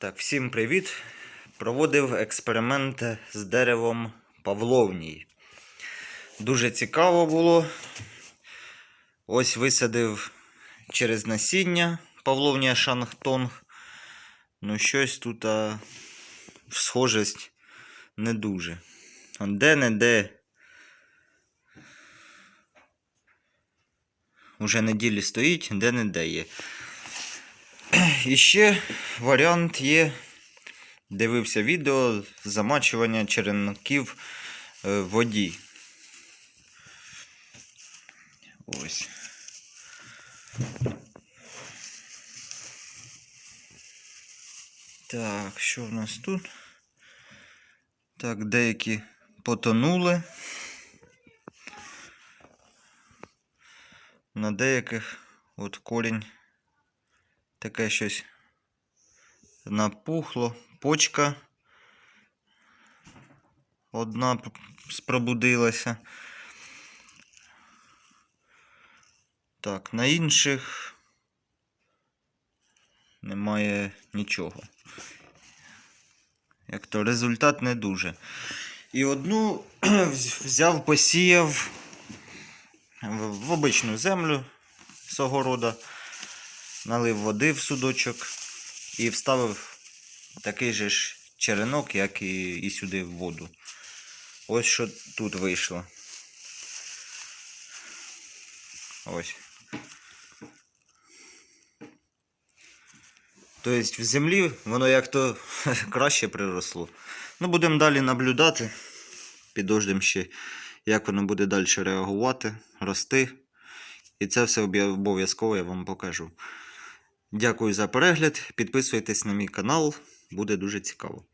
Так, всім привіт. Проводив експеримент з деревом Павловній. Дуже цікаво було. Ось висадив через насіння Павловнія Шангтонг. Ну, щось тут а, схожість не дуже. Де-не-де. Уже неділі стоїть, де-не-де є. І ще варіант є. Дивився відео замачування черенків е, в воді. Ось. Так, що в нас тут? Так, деякі потонули. На деяких от корінь таке щось напухло. Почка одна спробудилася. Так, на інших немає нічого. Як то результат не дуже. І одну взяв, посіяв в обичну землю з огорода, налив води в судочок і вставив такий же ж черенок, як і, і сюди в воду. Ось що тут вийшло. Ось. Тобто в землі воно як-то краще приросло. Ну, будемо далі наблюдати. Підождемо ще, як воно буде далі реагувати, рости. І це все обов'язково я вам покажу. Дякую за перегляд. Підписуйтесь на мій канал, буде дуже цікаво.